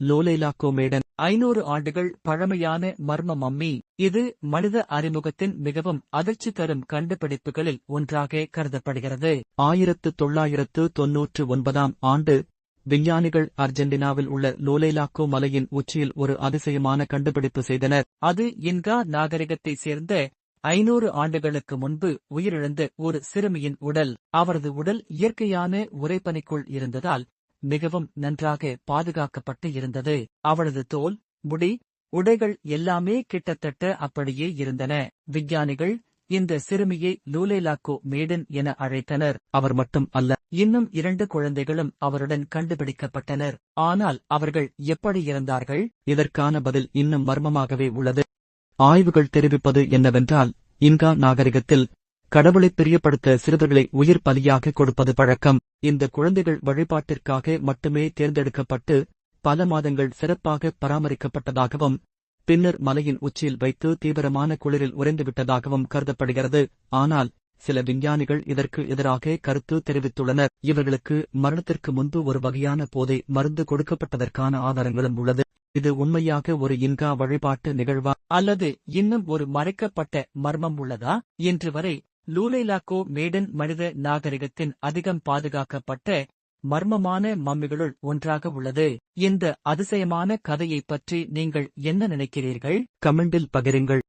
லோலேலாக்கோ maiden. ஐநூறு ஆண்டுகள் பழமையான மர்ம மம்மி. இது மனித அறிமுகத்தின் மிகவும் அதிர்ச்சி தரும் கண்டுபிடிப்புகளில் ஒன்றாக கருதப்படுகிறது. ஆயிரத்து தொள்ளாயிரத்து தொன்னூற்று ஒன்பதாம் ஆண்டு விஞ்ஞானிகள் அர்ஜென்டினாவில் உள்ள லோலேலாக்கோ மலையின் உச்சியில் ஒரு அதிசயமான கண்டுபிடிப்பு செய்தனர். அது இன்கா நாகரிகத்தைச் சேர்ந்த ஐநூறு ஆண்டுகளுக்கு முன்பு உயிரிழந்த ஒரு சிறுமியின் உடல். அவரது உடல் இயற்கையான உரைப்பனிக்குள் இருந்ததால் மிகவும் நன்றாக பாதுகாக்கப்பட்டு இருந்தது. அவளது தோல் முடி உடைகள் எல்லாமே கிட்டத்தட்ட அப்படியே இருந்தன. விஞ்ஞானிகள் இந்த சிறுமியை லூலேலாக்கோ மேடன் என அழைத்தனர். அவர் மட்டும் அல்ல இன்னும் இரண்டு குழந்தைகளும் அவருடன் கண்டுபிடிக்கப்பட்டனர். ஆனால் அவர்கள் எப்படி இறந்தார்கள்? இதற்கான பதில் இன்னும் மர்மமாகவே உள்ளது. ஆய்வுகள் தெரிவிப்பது என்னவென்றால் இன்கா நாகரிகத்தில் கடவுளை பிரியப்படுத்த சிறுவர்களை உயிர் பலியாக கொடுப்பது பழக்கம். இந்த குழந்தைகள் வழிபாட்டிற்காக மட்டுமே தேர்ந்தெடுக்கப்பட்டு பல மாதங்கள் சிறப்பாக பராமரிக்கப்பட்டதாகவும் பின்னர் மலையின் உச்சியில் வைத்து தீவிரமான குளிரில் உறைந்துவிட்டதாகவும் கருதப்படுகிறது. ஆனால் சில விஞ்ஞானிகள் இதற்கு எதிராக கருத்து தெரிவித்துள்ளனர். இவர்களுக்கு மரணத்திற்கு முன்பு ஒரு வகையான போதை மருந்து கொடுக்கப்பட்டதற்கான ஆதாரங்களும் உள்ளது. இது உண்மையாக ஒரு இன்கா வழிபாட்டு நிகழ்வா? அல்லது இன்னும் ஒரு மறைக்கப்பட்ட மர்மம் உள்ளதா? இன்று வரை லூலைலாக்கோ மேடன் மனித நாகரிகத்தின் அதிகம் பாதுகாக்கப்பட்ட மர்மமான மம்மிகளுள் ஒன்றாக உள்ளது. இந்த அதிசயமான கதையைப் பற்றி நீங்கள் என்ன நினைக்கிறீர்கள்? கமெண்டில் பகிருங்கள்.